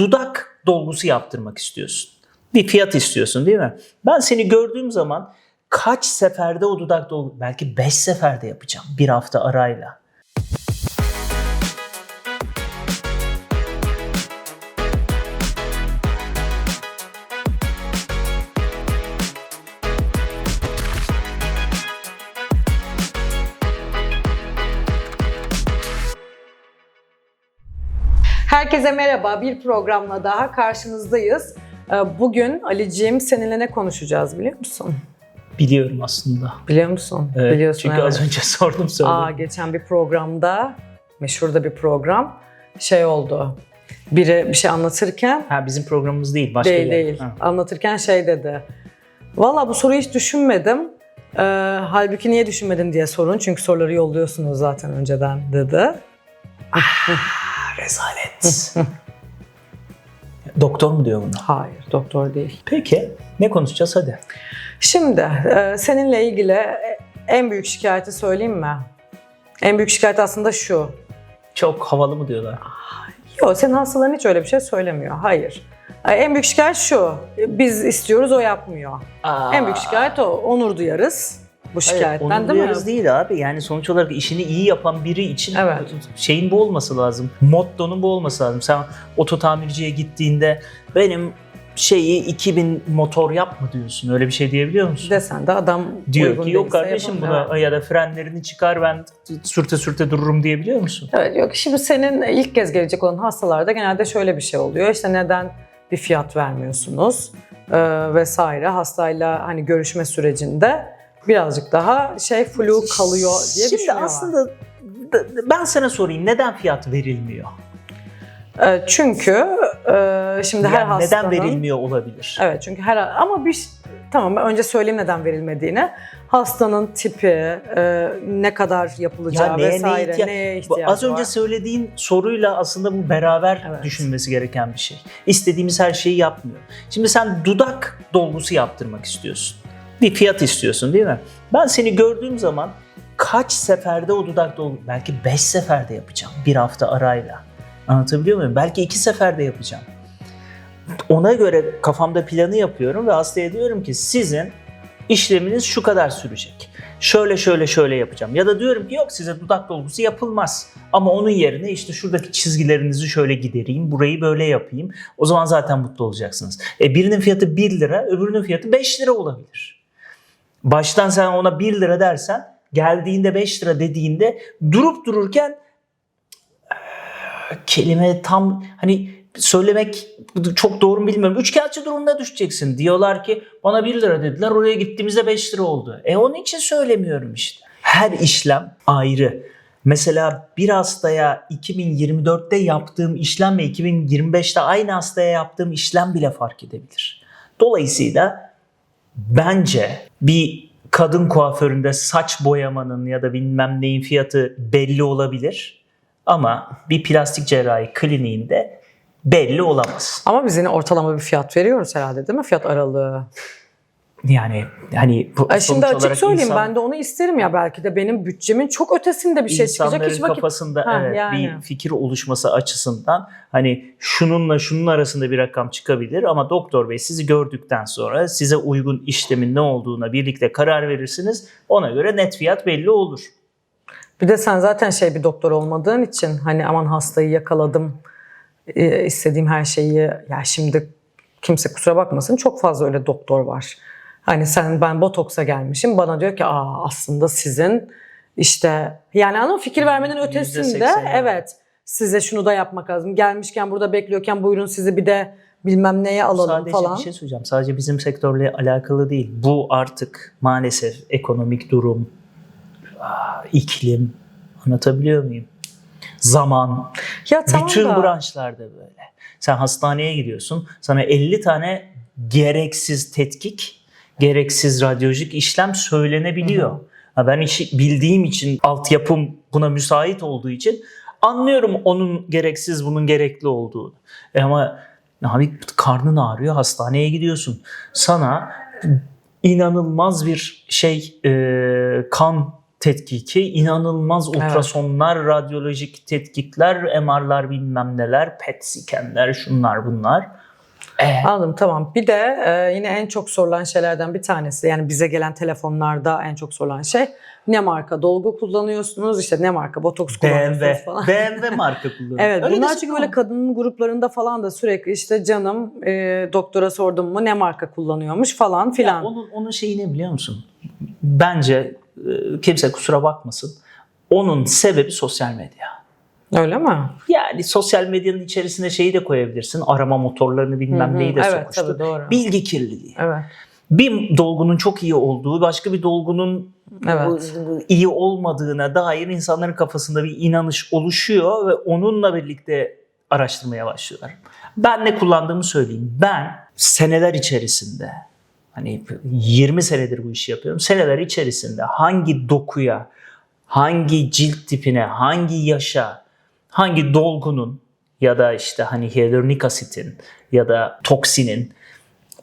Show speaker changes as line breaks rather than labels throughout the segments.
dudak dolgusu yaptırmak istiyorsun. Bir fiyat istiyorsun değil mi? Ben seni gördüğüm zaman kaç seferde o dudak dolgu belki 5 seferde yapacağım bir hafta arayla.
Herkese merhaba. Bir programla daha karşınızdayız. Ee, Bugün Ali'ciğim seninle ne konuşacağız biliyor musun?
Biliyorum aslında.
Biliyor musun?
Evet,
Biliyorsun
çünkü
evet.
az önce sordum söyledim.
Aa, geçen bir programda, meşhur da bir program, şey oldu. Biri bir şey anlatırken,
Ha bizim programımız değil başka
değil
yer.
değil,
Ha.
anlatırken şey dedi. Valla bu soruyu hiç düşünmedim. Ee, halbuki niye düşünmedin diye sorun. Çünkü soruları yolluyorsunuz zaten önceden dedi.
Ah, rezalet. Doktor mu diyor bunu?
Hayır, doktor değil.
Peki ne konuşacağız hadi.
Şimdi e, seninle ilgili en büyük şikayeti söyleyeyim mi? En büyük şikayet aslında şu.
Çok havalı mı diyorlar?
Yok senin hastaların hiç öyle bir şey söylemiyor. Hayır. E, En büyük şikayet şu. Biz istiyoruz o yapmıyor.
Aa.
En büyük şikayet o. Onur duyarız bu şikayetten değil mi?
değil abi. Yani sonuç olarak işini iyi yapan biri için
Evet.
şeyin bu olması lazım. Mottonun bu olması lazım. Sen oto tamirciye gittiğinde benim şeyi 2000 motor yapma diyorsun. Öyle bir şey diyebiliyor musun?
Desen de adam
Diyor ki yok kardeşim
yapamıyor.
buna ya da frenlerini çıkar ben sürte sürte dururum diyebiliyor musun?
Evet yok şimdi senin ilk kez gelecek olan hastalarda genelde şöyle bir şey oluyor. İşte neden bir fiyat vermiyorsunuz vesaire hastayla hani görüşme sürecinde birazcık daha şey flu kalıyor diye
Şimdi
düşünüyorlar.
aslında ben sana sorayım neden fiyat verilmiyor?
E, çünkü e, şimdi her
Yani
hastanın
neden verilmiyor olabilir?
Evet çünkü her ama bir tamam ben önce söyleyeyim neden verilmediğini. Hastanın tipi, e, ne kadar yapılacağı
Ya neye, neye
vesaire,
ihtiya-
neye
Bu
ihtiyacı
Az önce
var.
söylediğin soruyla aslında bu beraber
Evet.
düşünmesi gereken bir şey. İstediğimiz her şeyi yapmıyor. Şimdi sen dudak dolgusu yaptırmak istiyorsun. Bir fiyat istiyorsun değil mi? Ben seni gördüğüm zaman kaç seferde o dudak dolgu belki 5 seferde yapacağım bir hafta arayla. Anlatabiliyor muyum? Belki 2 seferde yapacağım. Ona göre kafamda planı yapıyorum ve hastaya diyorum ki sizin işleminiz şu kadar sürecek. Şöyle şöyle şöyle yapacağım. Ya da diyorum ki yok size dudak dolgusu yapılmaz. Ama onun yerine işte şuradaki çizgilerinizi şöyle gidereyim, burayı böyle yapayım. O zaman zaten mutlu olacaksınız. E birinin fiyatı 1 lira, öbürünün fiyatı 5 lira olabilir. Baştan sen ona 1 lira dersen, geldiğinde 5 lira dediğinde durup dururken eee, kelime tam hani söylemek çok doğru mu bilmiyorum. Üçkağıtçı durumuna düşeceksin. Diyorlar ki bana 1 lira dediler oraya gittiğimizde 5 lira oldu. E onun için söylemiyorum işte. Her işlem ayrı. Mesela bir hastaya 2024'te yaptığım işlem ve 2025'te aynı hastaya yaptığım işlem bile fark edebilir. Dolayısıyla bence bir kadın kuaföründe saç boyamanın ya da bilmem neyin fiyatı belli olabilir. Ama bir plastik cerrahi kliniğinde belli olamaz.
Ama biz yine ortalama bir fiyat veriyoruz herhalde değil mi? Fiyat aralığı.
Yani hani bu
Ay şimdi açık söyleyeyim
insan-
ben de onu isterim ya belki de benim bütçemin çok ötesinde bir şey çıkacak. Hiç vakit...
kafasında
Ha,
evet,
yani.
bir fikir oluşması açısından hani şununla şunun arasında bir rakam çıkabilir ama doktor bey sizi gördükten sonra size uygun işlemin ne olduğuna birlikte karar verirsiniz. Ona göre net fiyat belli olur.
Bir de sen zaten şey bir doktor olmadığın için hani aman hastayı yakaladım e, istediğim her şeyi ya şimdi kimse kusura bakmasın çok fazla öyle doktor var. Hani sen ben botoksa gelmişim bana diyor ki aa aslında sizin işte yani mı? fikir vermenin
Yüzde
ötesinde
evet.
size şunu da yapmak lazım. Gelmişken burada bekliyorken buyurun sizi bir de bilmem neye alalım
Sadece
falan.
bir şey söyleyeceğim. Sadece bizim sektörle alakalı değil. Bu artık maalesef ekonomik durum, aa, iklim anlatabiliyor muyum? Zaman,
Ya tamam
Bütün
da-
branşlarda böyle. Sen hastaneye gidiyorsun. Sana 50 tane gereksiz tetkik, gereksiz radyolojik işlem söylenebiliyor. Ha ben işi bildiğim için, altyapım buna müsait olduğu için anlıyorum onun gereksiz, bunun gerekli olduğunu. E ama abi karnın ağrıyor, hastaneye gidiyorsun. Sana inanılmaz bir şey e, kan tetkiki, inanılmaz ultrasonlar, radyolojik tetkikler, MR'lar bilmem neler, PET scanler, şunlar bunlar. E,
Anladım tamam. Bir de e, yine en çok sorulan şeylerden bir tanesi yani bize gelen telefonlarda en çok sorulan şey ne marka dolgu kullanıyorsunuz işte ne marka botoks kullanıyorsunuz
BMW,
falan.
BMW marka kullanıyor.
Evet
Öyle
bunlar
desin
çünkü böyle kadın gruplarında falan da sürekli işte canım e, doktora sordum mu ne marka kullanıyormuş falan
Ya
filan.
onun, onun şeyi ne biliyor musun? Bence e, kimse kusura bakmasın. Onun sebebi sosyal medya.
Öyle mi?
Yani sosyal medyanın içerisine şeyi de koyabilirsin. Arama motorlarını bilmem neyi de
evet,
sokuştu.
tabii, doğru.
Bilgi kirliliği.
Evet.
Bir dolgunun çok iyi olduğu, başka bir dolgunun
Evet.
iyi olmadığına dair insanların kafasında bir inanış oluşuyor ve onunla birlikte araştırmaya başlıyorlar. Ben ne kullandığımı söyleyeyim. Ben seneler içerisinde hani 20 senedir bu işi yapıyorum. Seneler içerisinde hangi dokuya, hangi cilt tipine, hangi yaşa, hangi dolgunun ya da işte hani hyaluronik asitin ya da toksinin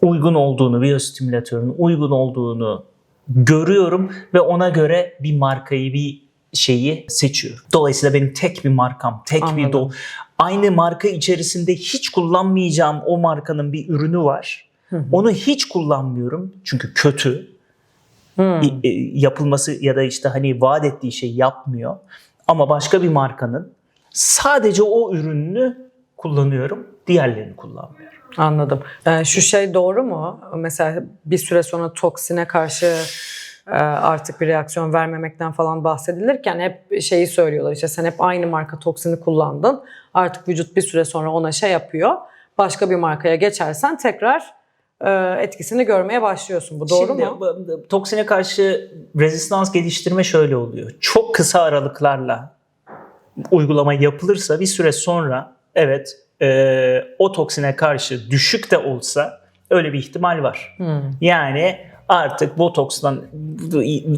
uygun olduğunu, biyostimülatörün uygun olduğunu görüyorum ve ona göre bir markayı, bir şeyi seçiyorum. Dolayısıyla benim tek bir markam, tek bir
Anladım.
dol. Aynı marka içerisinde hiç kullanmayacağım o markanın bir ürünü var. Onu hiç kullanmıyorum çünkü kötü.
Hmm.
Yapılması ya da işte hani vaat ettiği şey yapmıyor. Ama başka bir markanın sadece o ürününü kullanıyorum, diğerlerini kullanmıyorum.
Anladım. Ee, şu şey doğru mu? Mesela bir süre sonra toksine karşı e, artık bir reaksiyon vermemekten falan bahsedilirken hep şeyi söylüyorlar işte sen hep aynı marka toksini kullandın. Artık vücut bir süre sonra ona şey yapıyor. Başka bir markaya geçersen tekrar e, etkisini görmeye başlıyorsun. Bu doğru
Şimdi
mu?
toksine karşı rezistans geliştirme şöyle oluyor. Çok kısa aralıklarla uygulama yapılırsa bir süre sonra evet e, o toksine karşı düşük de olsa öyle bir ihtimal var.
Hmm.
Yani artık botokstan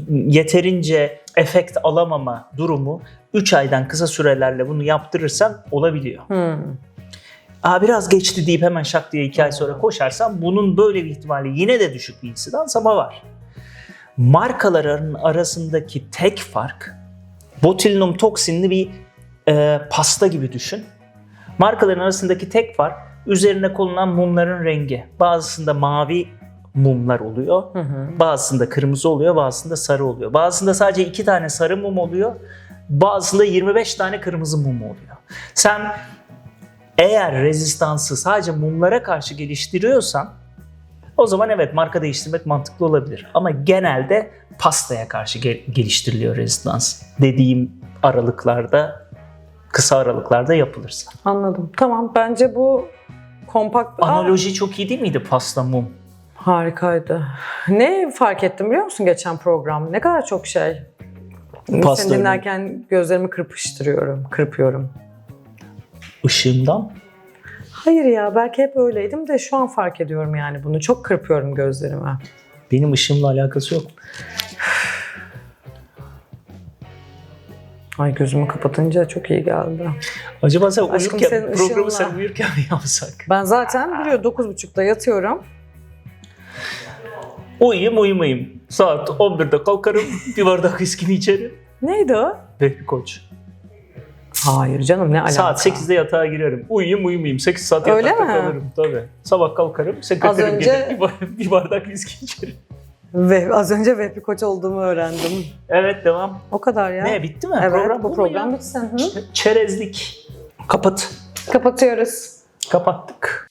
yeterince efekt alamama durumu 3 aydan kısa sürelerle bunu yaptırırsan olabiliyor.
Hmm.
Aa, biraz geçti deyip hemen şak diye 2 ay sonra koşarsan bunun böyle bir ihtimali yine de düşük bir insidans ama var. Markaların arasındaki tek fark botulinum toksinli bir e, pasta gibi düşün. Markaların arasındaki tek fark üzerine konulan mumların rengi. Bazısında mavi mumlar oluyor. Bazısında kırmızı oluyor, bazısında sarı oluyor. Bazısında sadece iki tane sarı mum oluyor. Bazısında 25 tane kırmızı mum oluyor. Sen eğer rezistansı sadece mumlara karşı geliştiriyorsan o zaman evet marka değiştirmek mantıklı olabilir. Ama genelde pastaya karşı gel- geliştiriliyor rezistans. Dediğim aralıklarda, kısa aralıklarda yapılırsa.
Anladım. Tamam bence bu kompakt... Aa,
Analoji çok iyi değil miydi pasta mum?
Harikaydı. Ne fark ettim biliyor musun geçen program? Ne kadar çok şey.
Pasta
Seni dinlerken gözlerimi kırpıştırıyorum, kırpıyorum.
Işığından.
Hayır ya belki hep öyleydim de şu an fark ediyorum yani bunu. Çok kırpıyorum gözlerimi.
Benim ışığımla alakası yok.
Ay gözümü kapatınca çok iyi geldi.
Acaba sen
Aşkım
uyurken,
senin
programı
ışığınla-
sen uyurken mi yapsak?
Ben zaten biliyor 9.30'da yatıyorum.
Uyuyayım uyumayayım. Saat 11'de kalkarım, bir bardak viskimi içerim.
Neydi o?
Vehbi Koç.
Hayır canım ne alaka?
Saat 8'de yatağa girerim. Uyuyayım uyumayayım. 8 saat
Öyle
yatakta
mi?
kalırım. Tabii. Sabah kalkarım. Sekreterim
önce-
gelir. Bir, bar- bir bardak viski içerim.
Ve az önce Vehbi Koç olduğumu öğrendim.
Evet devam.
O kadar ya.
Ne bitti mi?
Evet
program
bu program bitsin. Hı?
Çerezlik. Kapat.
Kapatıyoruz.
Kapattık.